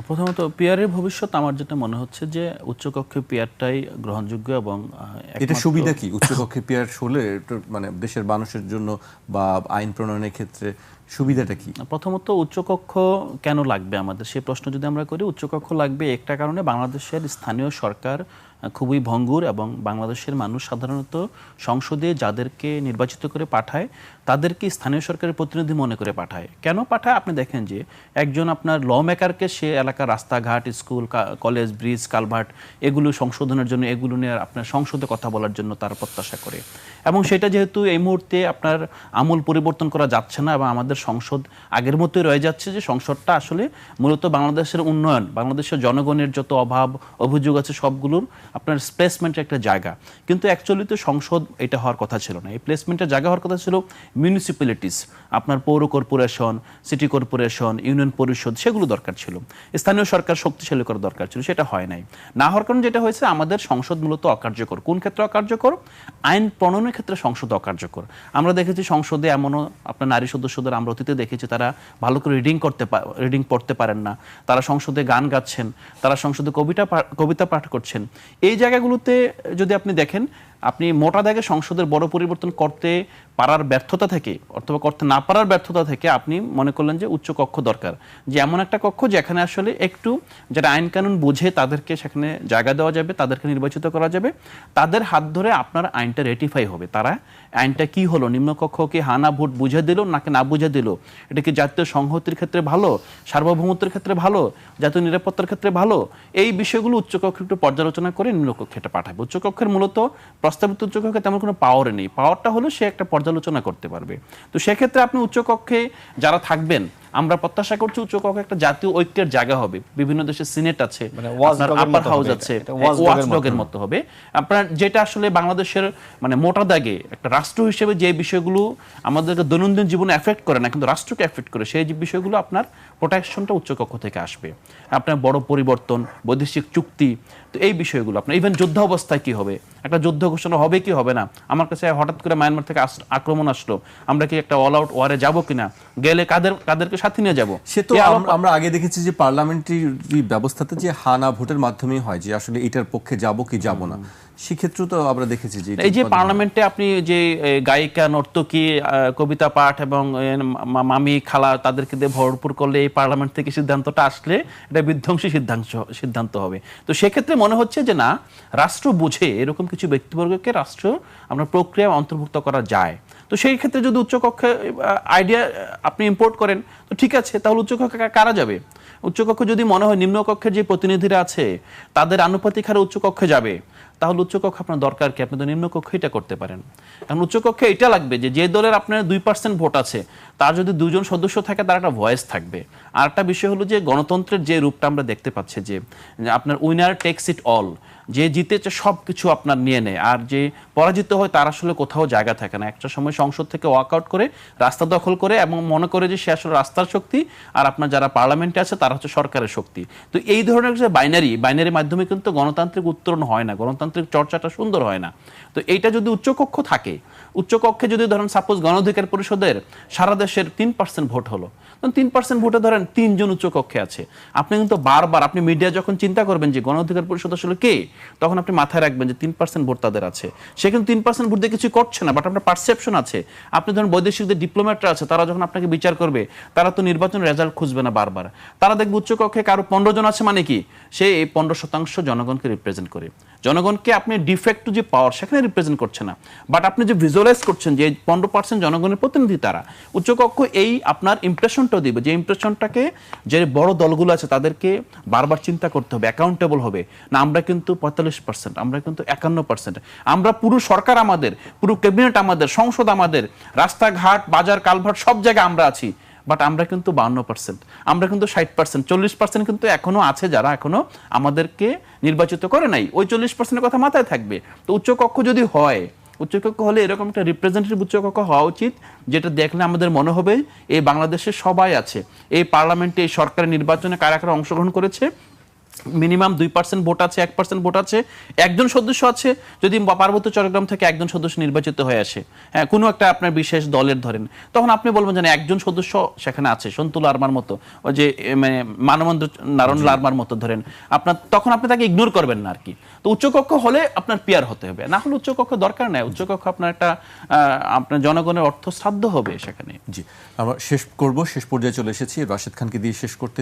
প্রথমত পিয়ারের ভবিষ্যৎ আমার যেটা মনে হচ্ছে যে উচ্চকক্ষে পিয়ারটাই গ্রহণযোগ্য এবং এটা সুবিধা কি? উচ্চকক্ষে পেয়ার হলে মানে দেশের মানুষের জন্য বা আইন প্রণয়নের ক্ষেত্রে সুবিধাটা কি? প্রথমত উচ্চকক্ষ কেন লাগবে আমাদের? সেই প্রশ্ন যদি আমরা করি উচ্চকক্ষ লাগবে একটা কারণে বাংলাদেশের স্থানীয় সরকার খুবই ভঙ্গুর এবং বাংলাদেশের মানুষ সাধারণত সংসদে যাদেরকে নির্বাচিত করে পাঠায়, তাদেরকে স্থানীয় সরকারের প্রতিনিধি মনে করে পাঠায়। কেন পাঠায়? আপনি দেখেন যে একজন আপনার ল মেকারকে সে এলাকার রাস্তাঘাট, স্কুল কলেজ ব্রিজ কালভার্ট এগুলো সংশোধনের জন্য, এগুলো নিয়ে আপনার সংসদে কথা বলার জন্য তার প্রত্যাশা করে। এবং সেটা যেহেতু এই মুহূর্তে আপনার আমূল পরিবর্তন করা যাচ্ছে না এবং আমাদের সংসদ আগের মতোই রয়ে যাচ্ছে যে সংসদটা আসলে মূলত বাংলাদেশের উন্নয়ন, বাংলাদেশের জনগণের যত অভাব, অভিযোগ আছে সবগুলোর আপনার প্লেসমেন্টের একটা জায়গা। কিন্তু অ্যাকচুয়ালি তো সংসদ এটা হওয়ার কথা ছিল না। এই প্লেসমেন্টের জায়গা হওয়ার কথা ছিল মিউনিসিপ্যালিটিস আপনার পৌর কর্পোরেশন সিটি কর্পোরেশন ইউনিয়ন পরিষদ, সেগুলো দরকার ছিল। স্থানীয় সরকার শক্তিশালী করা দরকার ছিল, সেটা হয় নাই। না হওয়ার কারণে যেটা হয়েছে, আমাদের সংসদ মূলত অকার্যকর। কোন ক্ষেত্রে অকার্যকর? আইন প্রণয়নের ক্ষেত্রে সংসদ অকার্যকর। আমরা দেখেছি সংসদে এমনও আপনার নারী সদস্যদের আমরা অতীতে দেখেছি, তারা ভালো করে রিডিং করতে রিডিং পড়তে পারেন না। তারা সংসদে গান গাচ্ছেন, তারা সংসদে কবিতা কবিতা পাঠ করছেন। এই জায়গাগুলোতে যদি আপনি দেখেন আপনি মোটা দাগে সংসদের বড় পরিবর্তন করতে পারার ব্যর্থতা থেকে অথবা করতে না পারার ব্যর্থতা থেকে আপনি মনে করলেন যে উচ্চ কক্ষ দরকার। যে এমন একটা কক্ষ যেখানে আসলে একটু যারা আইন কানুন বুঝে তাদেরকে সেখানে জায়গা দেওয়া যাবে, তাদেরকে নির্বাচিত করা যাবে। তাদের হাত ধরে আপনার আইনটা রেটিফাই হবে। তারা আইনটা কি হলো? নিম্নকক্ষ কি হানা ভোট বুঝে দিল নাকি না বুঝে দিল? এটা কি জাতীয় সংহতির ক্ষেত্রে ভালো? সার্বভৌমত্বের ক্ষেত্রে ভালো? জাতীয় নিরাপত্তার ক্ষেত্রে ভালো? এই বিষয়গুলো উচ্চকক্ষে একটু পর্যালোচনা করে নিম্নকক্ষে এটা পাঠাবে। উচ্চকক্ষের মূলত প্রস্তাবিত উচ্চকক্ষে তেমন কোনো পাওয়ার নেই। পাওয়ারটা হলো সে একটা পর্যালোচনা করতে পারবে। তো সেক্ষেত্রে আপনি উচ্চকক্ষে যারা থাকবেন আমরা প্রত্যাশা করছি উচ্চকক্ষে একটা জাতীয় ঐক্যের জায়গা হবে। বিভিন্ন দেশের সিনেট আছে মানে আপার হাউস আছে ওয়াচডগের মতো হবে। আপনার যেটা আসলে বাংলাদেশের মানে মোটা দাগে একটা রাষ্ট্র হিসেবে যে বিষয়গুলো আমাদেরকে দৈনন্দিন জীবনে এফেক্ট করে না কিন্তু রাষ্ট্রকে এফেক্ট করে সেই যে বিষয়গুলো আপনার প্রোটেকশনটা উচ্চকক্ষ থেকে আসবে। আপনার বড় পরিবর্তন বৈদেশিক চুক্তি তো এই বিষয়গুলো আপনার ইভেন যুদ্ধ অবস্থায় কি হবে? একটা যুদ্ধ ঘোষণা হবে কি হবে না? আমার কাছে হঠাৎ করে মায়ানমার থেকে আক্রমণ আসলো। আমরা কি একটা অল আউট ওয়ারে যাব কিনা? গেলে কাদের কাদেরকে সাথে নিয়ে যাব। সে তো আমরা আগে দেখেছি যে পার্লামেন্টারি ব্যবস্থাতে যে হানা ভোটের মাধ্যমেই হয় যে আসলে এটার পক্ষে যাব কি যাব না। সেক্ষেত্রেও তো আমরা দেখেছি যে এই যে পার্লামেন্টে আপনি যে গায়িকা নর্তকী কবিতা পাঠ এবং মামি খালা তাদেরকে দিয়ে ভরপুর করলে এই পার্লামেন্ট থেকে সিদ্ধান্তটা আসলে এটা বিধ্বংসী সিদ্ধান্ত সিদ্ধান্ত হবে। তো সেক্ষেত্রে মনে হচ্ছে যে না রাষ্ট্র বুঝে এরকম কিছু ব্যক্তিবর্গকে রাষ্ট্র আমরা প্রক্রিয়া অন্তর্ভুক্ত করা যায়। তো সেই ক্ষেত্রে যদি উচ্চকক্ষে আইডিয়া আপনি ইম্পোর্ট করেন তো ঠিক আছে তাহলে উচ্চকক্ষে কারা যাবে? উচ্চকক্ষ যদি মনে হয় নিম্নকক্ষের যে প্রতিনিধিরা আছে, তাদের আনুপাতিক হারে উচ্চকক্ষে যাবে, তাহলে উচ্চকক্ষ আপনার দরকার কি? আপনি তো নিম্নকক্ষে এটা করতে পারেন। কারণ উচ্চকক্ষে এটা লাগবে যে যে দলের আপনার দুই পার্সেন্ট ভোট আছে, তার যদি দুজন সদস্য থাকে, তার একটা ভয়েস থাকবে। আর একটা বিষয় হলো যে, গণতন্ত্রের যে রূপটা আমরা দেখতে পাচ্ছি যে আপনার উইনার টেক্স ইট অল যে জিতেছে সব কিছু আপনার নিয়ে নেয়। আর যে পরাজিত হয় তার আসলে কোথাও জায়গা থাকে না। একটা সময় সংসদ থেকে ওয়াকআউট করে, রাস্তা দখল করে এবং মনে করে যে সে আসলে রাস্তার শক্তি আর আপনার যারা পার্লামেন্টে আছে তারা হচ্ছে সরকারের শক্তি। তো এই ধরনের যে বাইনারি বাইনারির মাধ্যমে কিন্তু গণতান্ত্রিক উত্তরণ হয় না, গণতান্ত্রিক চর্চাটা সুন্দর হয় না। তো এইটা যদি উচ্চকক্ষ থাকে, উচ্চকক্ষে যদি ধরেন সাপোজ গণঅধিকার পরিষদের সারা দেশের তিন পার্সেন্ট ভোট হলো তখন তিন পার্সেন্ট ভোটে ধরেন তিনজন উচ্চকক্ষে আছে। আপনি কিন্তু বারবার, আপনি মিডিয়া যখন চিন্তা করবেন যে গণঅধিকার পরিষদ আসলে কে তখন আপনি মাথায় রাখবেন যে তিন পার্সেন্ট ভোট তাদের আছে। সে কিন্তু তিন পার্সেন্ট ভোট দিয়ে কিছু করছে না বাট আপনার পারসেপশন আছে। আপনি ধরুন বৈদেশিক যে ডিপ্লোম্যাটরা আছে, তারা যখন আপনাকে বিচার করবে, তারা তো নির্বাচন রেজাল্ট খুঁজবে না বারবার। তারা দেখবে উচ্চকক্ষে কারও পনেরো জন আছে মানে কি? সে এই পনেরো শতাংশ জনগণকে রিপ্রেজেন্ট করে। জনগণকে আপনি ডিফেক্ট যে পাওয়ার সেখানে রিপ্রেজেন্ট করছে না। বাট আপনি যে ভিজুয়ালাইজ করছেন যে পনেরো পার্সেন্ট জনগণের প্রতিনিধি তারা, উচ্চকক্ষ এই আপনার ইমপ্রেশনটাও দিবে যে ইমপ্রেশনটাকে যে বড় দলগুলো আছে তাদেরকে বারবার চিন্তা করতে হবে অ্যাকাউন্টেবল হবে। না, আমরা কিন্তু পঁয়তাল্লিশ পার্সেন্ট আমরা কিন্তু একান্ন পার্সেন্ট আমরা পুরো সরকার আমাদের, পুরো ক্যাবিনেট আমাদের, সংসদ আমাদের, রাস্তাঘাট, বাজার, কালভার্ট সব জায়গায় আমরা আছি। বাট আমরা কিন্তু বান্ন পার্সেন্ট আমরা কিন্তু ষাট পার্সেন্ট চল্লিশ পার্সেন্ট কিন্তু এখনও আছে যারা এখনও আমাদেরকে নির্বাচিত করে নাই। ওই চল্লিশ পার্সেন্টের কথা মাথায় থাকবে। তো উচ্চকক্ষ যদি হয়, উচ্চকক্ষ হলে এরকম একটা রিপ্রেজেন্টেটিভ উচ্চকক্ষ হওয়া উচিত, যেটা দেখলে আমাদের মনে হবে, এই বাংলাদেশে সবাই আছে। এই পার্লামেন্টে এই সরকারের নির্বাচনে কারা কারা অংশগ্রহণ করেছে মিনিমাম দুই পার্সেন্ট ভোট আছে এক পার্সেন্ট ভোট আছে একজন সদস্য আছে যদি পার্বত্য চট্টগ্রাম থেকে একজন সদস্য নির্বাচিত হয়ে আসে হ্যাঁ কোনো একটা আপনার বিশেষ দলের ধরেন তখন আপনি বলবেন যে একজন সদস্য সেখানে আছে সন্তু লার্মার মতো ওই যে মানে মানবেন্দ্র নারায়ণ লার্মার মতো ধরেন আপনার তখন আপনি তাকে ইগনোর করবেন না আর কি তো উচ্চকক্ষ হলে আপনার পিয়ার হতে হবে না হলে উচ্চকক্ষ দরকার নেই উচ্চকক্ষ আপনার একটা আহ, আপনার জনগণের অর্থ শ্রাদ্ধ হবে সেখানে। জি আমরা শেষ করব শেষ পর্যায়ে চলে এসেছি রাশেদ খানকে দিয়ে শেষ করতে